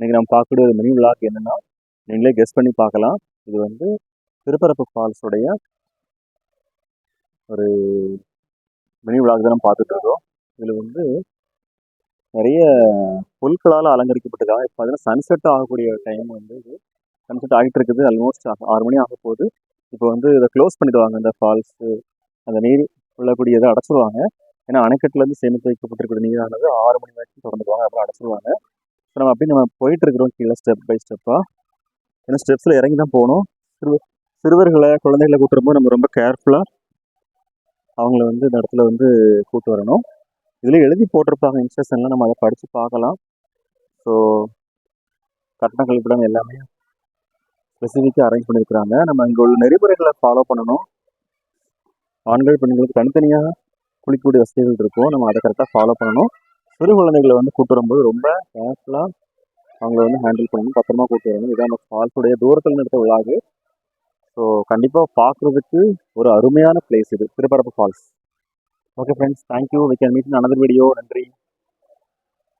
இன்றைக்கி நம்ம பார்க்கக்கூடிய ஒரு மினி விளாக் என்னென்னா நீங்களே கெஸ் பண்ணி பார்க்கலாம். இது வந்து திருப்பரப்பு ஃபால்ஸுடைய ஒரு மினி விளாக் தான் நம்ம பார்த்துட்ருக்கோம் இதில் வந்து நிறைய பொருட்களால் அலங்கரிக்கப்பட்டதாக இப்போ பார்த்தீங்கன்னா சன்செட் ஆகக்கூடிய டைம் வந்து இது சன்செட் ஆகிட்டு இருக்குது. ஆல்மோஸ்ட் ஆறு மணி ஆக போகுது. இப்போ வந்து இதை க்ளோஸ் பண்ணிடுவாங்க இந்த ஃபால்ஸு அந்த நீர் உள்ளக்கூடியதை அடைச்சிடுவாங்க ஏன்னா அணைக்கட்டுலேருந்து சேமித்து வைக்கப்பட்டிருக்கிற நீரானது ஆறு மணி வரைக்கும் திறந்துடுவாங்க அப்புறம் அடைச்சிருவாங்க. இப்போ நம்ம அப்படியே நம்ம போயிட்டுருக்குறோம் கீழே ஸ்டெப் பை ஸ்டெப்பாக ஏன்னா ஸ்டெப்ஸில் இறங்கி தான் போகணும். சிறுவர் சிறுவர்களை குழந்தைகளை கூட்டுறப்போ நம்ம ரொம்ப கேர்ஃபுல்லாக அவங்கள வந்து இந்த இடத்துல வந்து கூட்டு வரணும். இதில் எழுதி போட்டிருப்பாங்க இன்ஸ்ட்ரக்ஷன்லாம் நம்ம அதை படித்து பார்க்கலாம். ஸோ கட்டண கழிப்பிடம் எல்லாமே ஸ்பெசிஃபிக்காக அரேஞ்ச் பண்ணியிருக்கிறாங்க. நம்ம இங்கே உள்ள நெறிமுறைகளை ஃபாலோ பண்ணணும். ஆண்கள் பெண்களுக்கு தனித்தனியாக குளிக்கக்கூடிய வசதிகள் இருக்கும். நம்ம அதை கரெக்டாக ஃபாலோ பண்ணணும். சிறு குழந்தைகளை வந்து கூட்டு வரும்போது ரொம்ப கேர்ஃபுல்லாக அவங்கள வந்து ஹேண்டில் பண்ணணும். பத்திரமா கூட்டு வரணும். இதான் அந்த ஃபால்ஸுடைய தூரத்தில் எடுத்த விழாது ஸோ கண்டிப்பாக பார்க்குறதுக்கு ஒரு அருமையான பிளேஸ் இது. Thirparappu falls okay friends thank you we can meet another video நன்றி.